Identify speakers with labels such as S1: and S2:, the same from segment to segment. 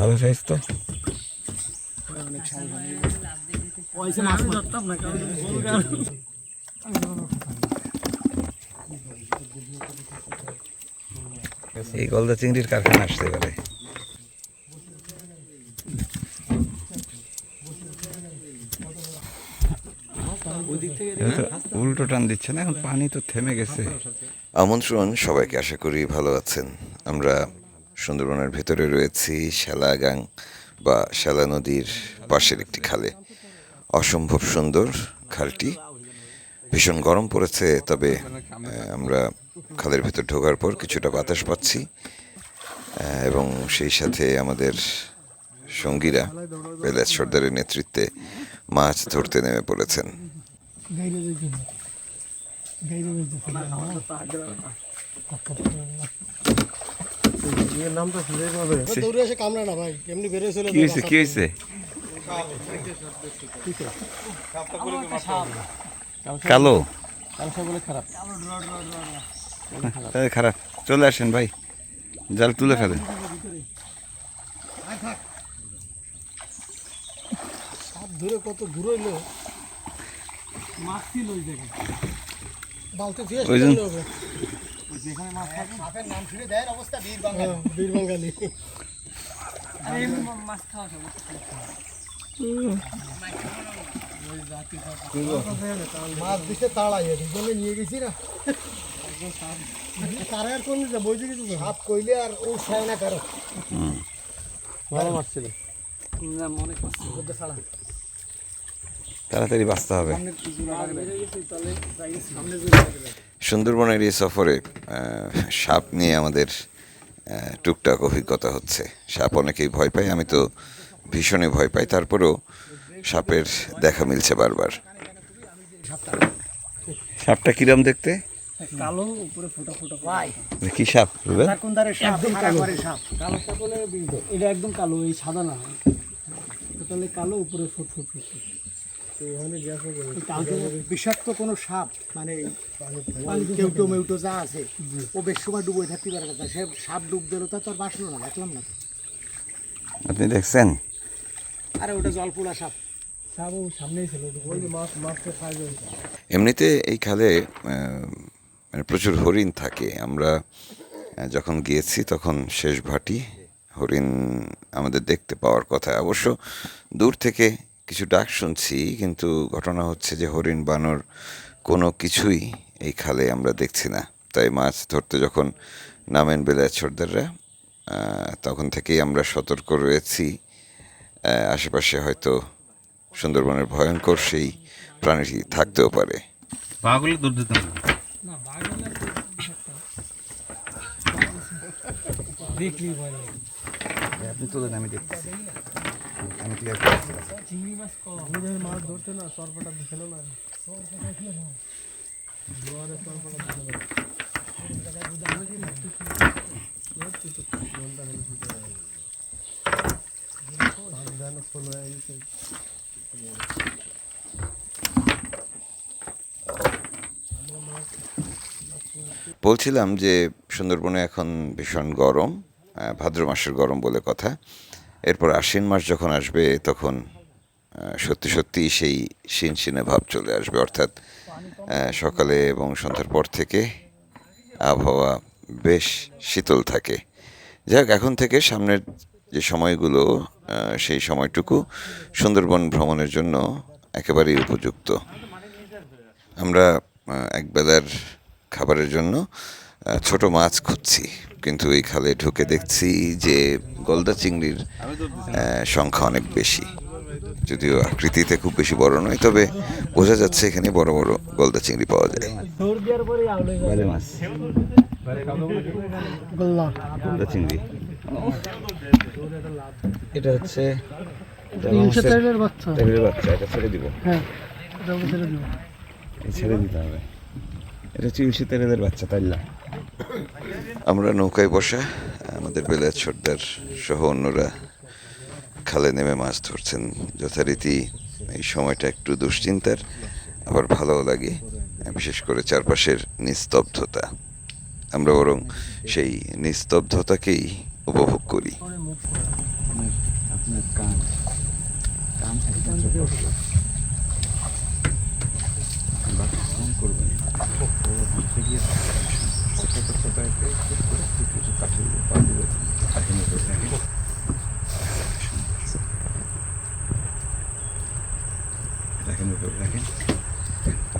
S1: ভালো সাইজ তো। এই গলদা চিংড়ির কারখানা আসতে পারে। উল্টো টান দিচ্ছে না, এখন পানি তো থেমে গেছে।
S2: আমন্ত্রণ সবাইকে, আশা করি ভালো আছেন। আমরা সুন্দরবনের ভেতরে রয়েছি শ্যালাগাং বা শ্যালা নদীর পাশের একটি খালে। অসম্ভব সুন্দর খালটি। ভীষণ গরম পড়েছে, তবে আমরা খালের ভেতর ঢোকার পর কিছুটা বাতাস পাচ্ছি এবং সেই সাথে আমাদের সঙ্গীরা বেলাজ সর্দারের নেতৃত্বে মাছ ধরতে নেমে পড়েছেন।
S3: দৌড়ে এসে কামড়া না ভাই এমনি বেরোয় চলে
S1: কি হয়েছে কি হয়েছে? কালো?
S3: খারাপ
S1: চলে আসেন ভাই জাল তুলে ফেলেন।
S3: সাপ ধরে কত দূর হইল? মাছ ছিল ওই জায়গায়। বালতি দিয়ে যেখানে মাছ থাকে। সাপের নাম শুনে দেয় অবস্থা বীর বাঙালি। বীর বাঙালি। মাছ দিছে তাড়াই দুজনে নিয়ে গেছি না। তারা আর কোন বইতে গেছি সাপ কইলে আর ও সায় না কারও। ভালো মাছ ছিল না মনে করছে। ছাড়া।
S1: তাড়াতাড়ি বাঁচতে হবে।
S2: সুন্দরবনের এই সফরে সাপ নিয়ে আমাদের টুকটাক অভিজ্ঞতা হচ্ছে। সাপ অনেকেই ভয় পায় আমি তো ভীষণই ভয় পাই। তারপরেও সাপের দেখা মিলছে বারবার।
S1: সাপটা কিরম দেখতে?
S3: কালো উপরে ফোটা ফোটা ভাই।
S1: কি সাপ রুবেল?
S3: সাপ? একদম কালো। সাপ। কালো। সাপ হলে এটা একদম কালো এই সাদা না। তাহলে কালো উপরে ফুট ফুট ফুট। বিষাক্ত কোনো সাপ মানে কেউটো মেউটো যা আছে ও বেশ সময় ডুবে থাকতে পারে না। সে সাপ ডুব দিল তা তো আর বাঁচলো না দেখলাম না
S1: আপনি দেখছেন?
S3: আরে ওটা জলপুলা সাপ। সাপ ও সামনেই ছিল ওই মাছ মাছটা খাই
S2: এমনিতে এই খালে মানে প্রচুর হরিণ থাকে। আমরা যখন গিয়েছি তখন শেষ ভাটি হরিণ আমাদের দেখতে পাওয়ার কথা। অবশ্য দূর থেকে কিছু ডাক শুনছি কিন্তু ঘটনা হচ্ছে যে হরিণ বানর কোনো কিছুই এই খালে আমরা দেখছি না। তাই মাছ ধরতে যখন নামেন বেলায় ছোটদাররা তখন থেকেই আমরা সতর্ক রয়েছি। আশেপাশে হয়তো সুন্দরবনের ভয়ঙ্কর সেই প্রাণীটি থাকতেও পারে।
S3: দেখলি
S1: আপনি তুলেন আমি দেখতেছি। আমি ক্লিয়ার
S3: চিংড়ি মাছ কম। আমি যখন মাছ ধরতে না সরপটা না জোয়ারে সরপটা দিছিল
S2: বলছিলাম যে সুন্দরবনে এখন ভীষণ গরম ভাদ্র মাসের গরম বলে কথা। এরপর আশ্বিন মাস যখন আসবে, তখন সত্যি সত্যি সেই শিনশিনে ভাব চলে আসবে। অর্থাৎ সকালে এবং সন্ধ্যার পর থেকে আবহাওয়া বেশ শীতল থাকে। যাই হোক এখন থেকে সামনের যে সময়গুলো সেই সময়টুকু সুন্দরবন ভ্রমণের জন্য একেবারেই উপযুক্ত। আমরা একবেলার খাবারের জন্য ছোট মাছ খুঁজছি। কিন্তু এই খালে ঢুকে দেখছি যে গলদা চিংড়ির সংখ্যা অনেক বেশি। যদিও আকৃতিতে খুব বেশি বড় নয় তবে বোঝা যাচ্ছে এখানে বড় বড় গলদা চিংড়ি পাওয়া যায়।
S1: গলদা চিংড়ি। এটা হচ্ছে
S3: বাচ্চা।
S1: বাচ্চা এটা ছেড়ে দিব।
S3: হ্যাঁ ছেড়ে
S1: দিতে হবে। এটা ইলশি তেলের বাচ্চা তাইলা
S2: আমরা নৌকায় বসা, আমাদের বেলায় সর্দার সহ অন্যরা খালে নেমে মাছ ধরছেন। যথারীতি এই সময়টা একটু দুশ্চিন্তার, আবার ভালোও লাগে, বিশেষ করে চারপাশের নিস্তব্ধতা। আমরা বরং সেই নিস্তব্ধতাকেই উপভোগ করি
S1: আপনার আপনার কান কান একদম ফোন করবেন ও হাঁটতে গিয়ে ছোট ছোট একটা একটু করে একটু কিছু কাঠি পা দিবে কাঠি রাখেন রাখেন রাখেন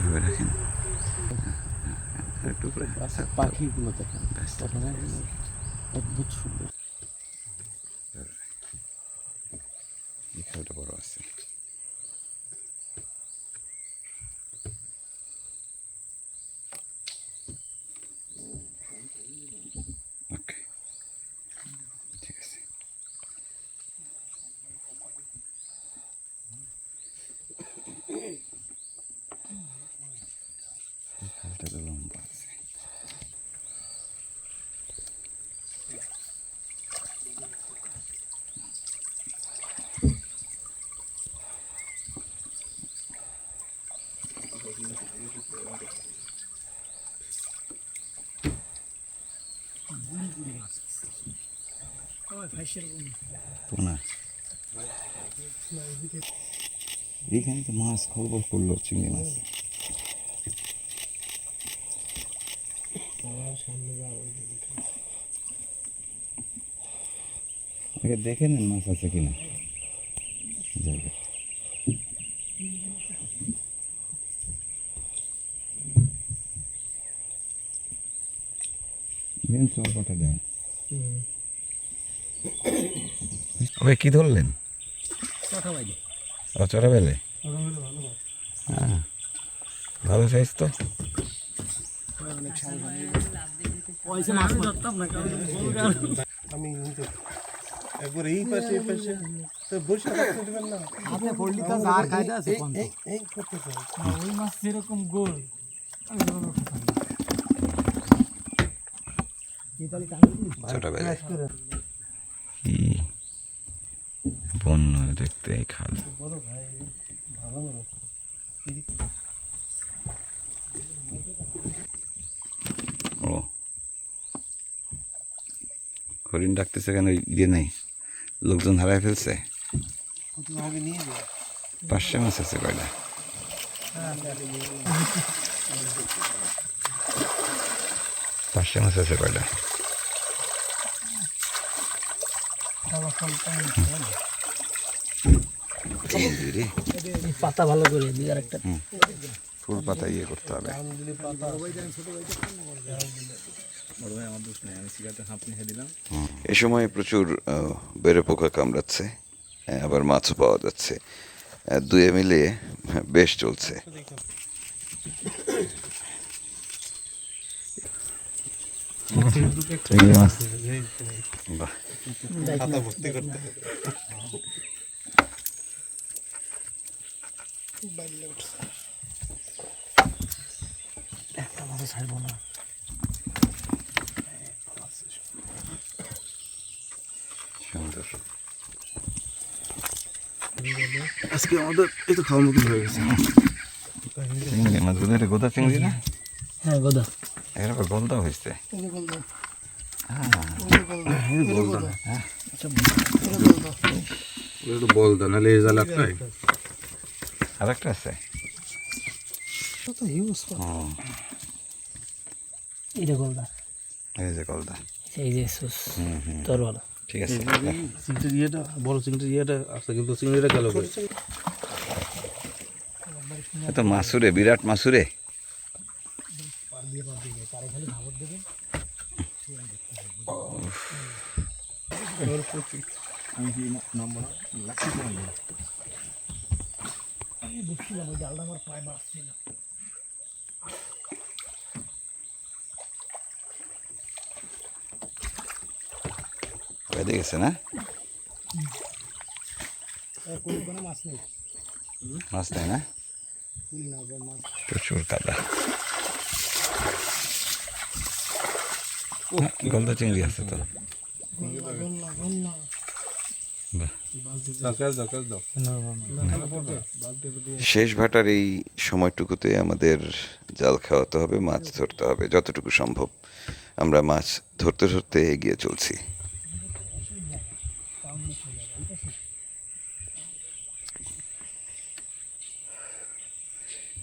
S1: উপরে রাখেন একটু আচ্ছা
S3: পাখিগুলো দেখেন। অদ্ভুত
S1: এইখানে তো মাছ খবর করল, চিংড়ি মাছ। আগে দেখে নেন মাছ আছে কিনা। জায়গা। এখানে চরপাটা দেয় ওই কি ধরলেন? ও চড়া বেলে হ্যাঁ। ভালো সাইজ তো।
S4: আমি একবার এই পাশে এই পাশে। তো বসে থাকতে দেবেন না।
S3: হাতে পড়লি তো আর কায়দা আছে
S4: এই এই এই করতে চাই।
S3: ওই মাছ সেরকম গোল আমি কোনো কথা না তাহলে কাহিনী
S1: ছোটা বেলে কি দেখতে এই খাল ও। হরিণ ডাকতেছে কেন? ইয়ে নেই। লোকজন হারায় ফেলছে? পাঁচশো মাছ আছে কয়লা পাঁচশো মাছ আছে কয়লা রে।
S3: পাতা ভালো করে দিয়ে আর একটা।
S1: ফুল পাতা ইয়ে করতে হবে।
S2: এ সময় প্রচুর বেড়ে পোকা কামড়াচ্ছে হ্যাঁ, আবার মাছও পাওয়া যাচ্ছে। দুয়ে মিলিয়ে বেশ চলছে।
S1: চিংড়ি মাছ বাহ
S4: খাতা ভর্তি করতে
S1: সুন্দর
S4: আজকে আমাদের এই তো খাওয়ার মতন হয়ে গেছে।
S1: চিংড়ি মাছগুলো এটা গোদা চিংড়ি না?
S3: হ্যাঁ গোদা।
S1: এর গলদা হয়েছে।
S4: একটু বল দা নাহলে এই জাল একটাই
S1: আর একটা আছে এই যে গলদা।
S3: এই যে
S1: ঠিক আছে।
S4: চিংড়ির ইয়েটা বড় চিংড়ির ইয়েটা আছে কিন্তু চিংড়িটা গেল
S1: মাসুরে বিরাট মাসুরে।
S3: আমি বুঝছিলাম ওই ডালটা আমার পায়ে বাঁচছিল
S1: বেঁধে গেছে না?
S3: মাছ নেই?
S1: মাছ নেই না? প্রচুর কাদা। গলদা চিংড়ি আছে তো।
S2: শেষ ভাটার এই সময়টুকুতে আমাদের জাল খাওয়াতে হবে মাছ ধরতে হবে যতটুকু সম্ভব। আমরা মাছ ধরতে ধরতে এগিয়ে চলছি।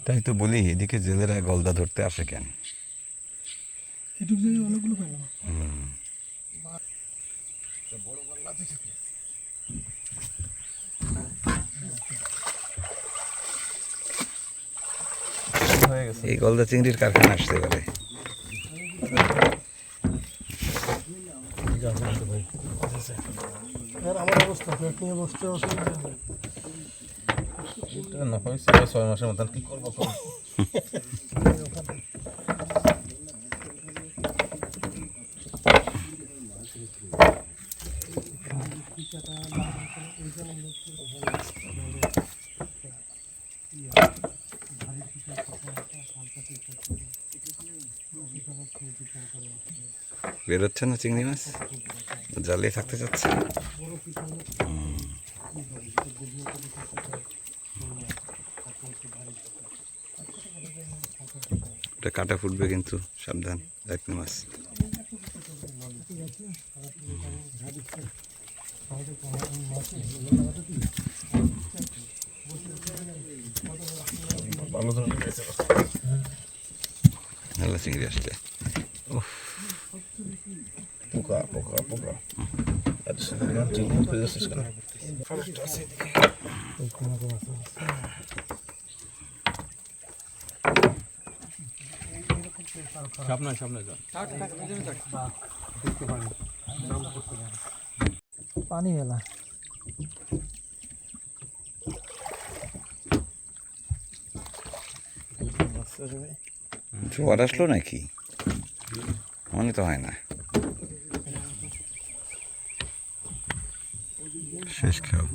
S1: তাই তো বলি এদিকে জেলেরা গলদা ধরতে আসে কেন?
S3: অনেকগুলো পাই না
S1: এই গলদা চিংড়ির কারখানা আসতে পারে।
S4: ছয় মাসের মতন। কি করব
S1: বেরোচ্ছে না চিংড়ি মাছ? জালে থাকতে চাচ্ছে? কাটা ফুটবে কিন্তু সাবধান দেখনি মাছ
S4: ভালো ধরনের পেয়েছে
S1: ভালো চিংড়ি আসছে
S4: পোকা পোকা পোকা আচ্ছা চিংড়ি খুঁজে যাচ্ছিস কেন সামনে সামনে যান
S3: পানি মেলা
S1: জোয়ার আসলো নাকি? মনে তো হয় না। শেষ খাও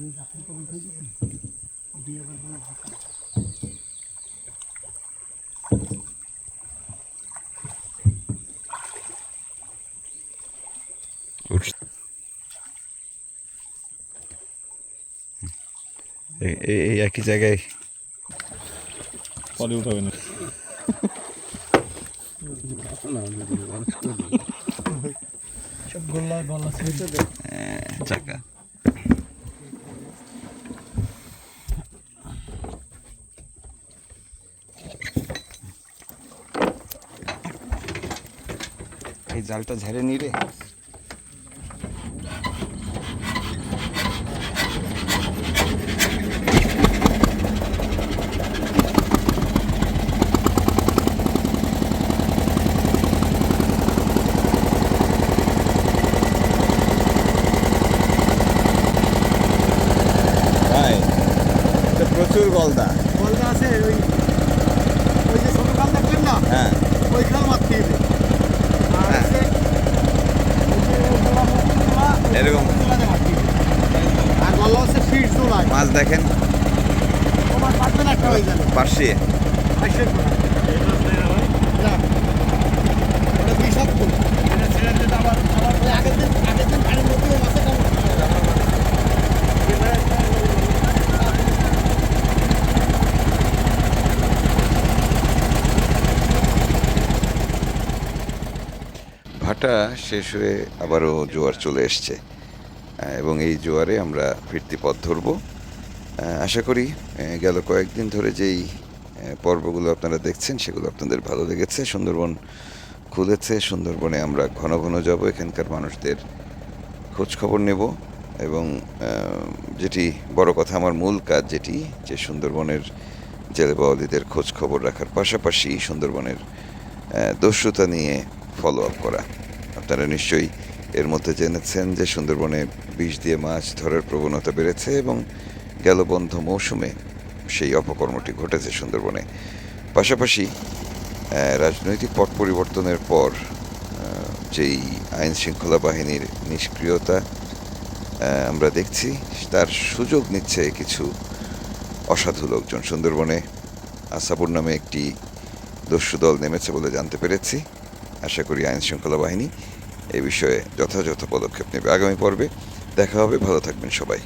S1: এই- একই জায়গায়
S4: পরে উঠাবে না।
S1: এই জালটা ঝেড়ে নিরে ভাই এটা প্রচুর গলদা।
S3: গলদা আছে ওই ওই যে ছোট কাল দেখলেন না?
S1: হ্যাঁ।
S3: ওই খাল হবে আর
S1: হ্যাঁ। এরকম।
S3: আর গলা হচ্ছে ফিট জোড়ায়
S1: মাছ দেখেন।
S3: তোমার পারবে না একটা হয়ে যাবে না। ওটা বিষাক্ত। আগের দিন আগের দিন পানির মধ্যে মাছের কামড়
S2: ভাটা শেষ হয়ে আবারও জোয়ার চলে এসছে। এবং এই জোয়ারে আমরা ফিরতি পথ ধরব। আশা করি গেল কয়েকদিন ধরে যেই পর্বগুলো আপনারা দেখছেন, সেগুলো আপনাদের ভালো লেগেছে। সুন্দরবন খুলেছে, সুন্দরবনে আমরা ঘন ঘন যাব, এখানকার মানুষদের খোঁজ খবর নেব এবং যেটি বড় কথা, আমার মূল কাজ যেটি, যে সুন্দরবনের জেলে বাওয়ালিদের খোঁজ খবর রাখার পাশাপাশি সুন্দরবনের দস্যুতা নিয়ে ফলো আপ করা। আপনারা নিশ্চয়ই এর মধ্যে জেনেছেন যে সুন্দরবনে বিষ দিয়ে মাছ ধরার প্রবণতা বেড়েছে এবং গেল বন্ধ মৌসুমে সেই অপকর্মটি ঘটেছে সুন্দরবনে। পাশাপাশি রাজনৈতিক পট পরিবর্তনের পর যেই আইন শৃঙ্খলা বাহিনীর নিষ্ক্রিয়তা আমরা দেখছি, তার সুযোগ নিচ্ছে কিছু অসাধু লোকজন। সুন্দরবনে আসাপুর নামে একটি দস্যু দল নেমেছে বলে জানতে পেরেছি। আশা করি আইন শৃঙ্খলা বাহিনী এ বিষয়ে যথাযথ পদক্ষেপ নেবে। আগামী পর্বে দেখা হবে। ভালো থাকবেন সবাই।